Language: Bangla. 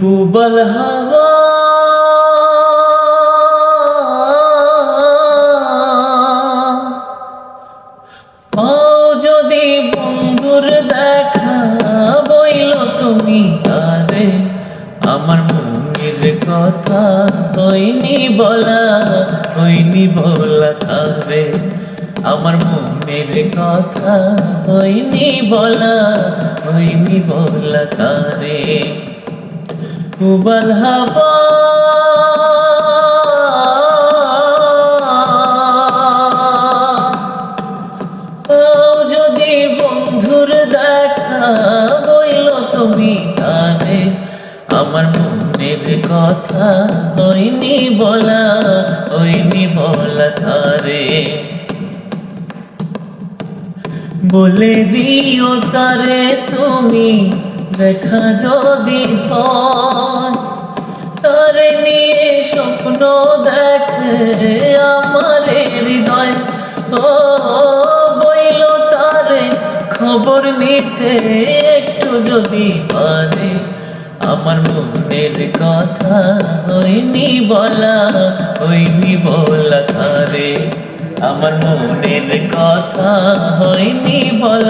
পুবল হাওয়া। পাও যদি বন্ধুর দেখা, বইল তুমি তারে। আমার মনের কথা হইনি বলা হইনি বলা তারে। আমার মনের কথা হইনি বলা হইনি বলা তারে। হাওয়া। পাও যদি বন্ধুর দেখা বইল তুমি তারে আমার মনের কথা হইনি বলা হইনি বলা তারে। বলে দিও তারে তুমি দেখা যদি তারে নিয়ে স্বপ্ন দেখে আমার হৃদয় ও বইল তারে। খবর নিতে একটু যদি পারে, আমার মনের কথা হইনি বলা হইনি বলা তারে। আমার মনের কথা হইনি বলা।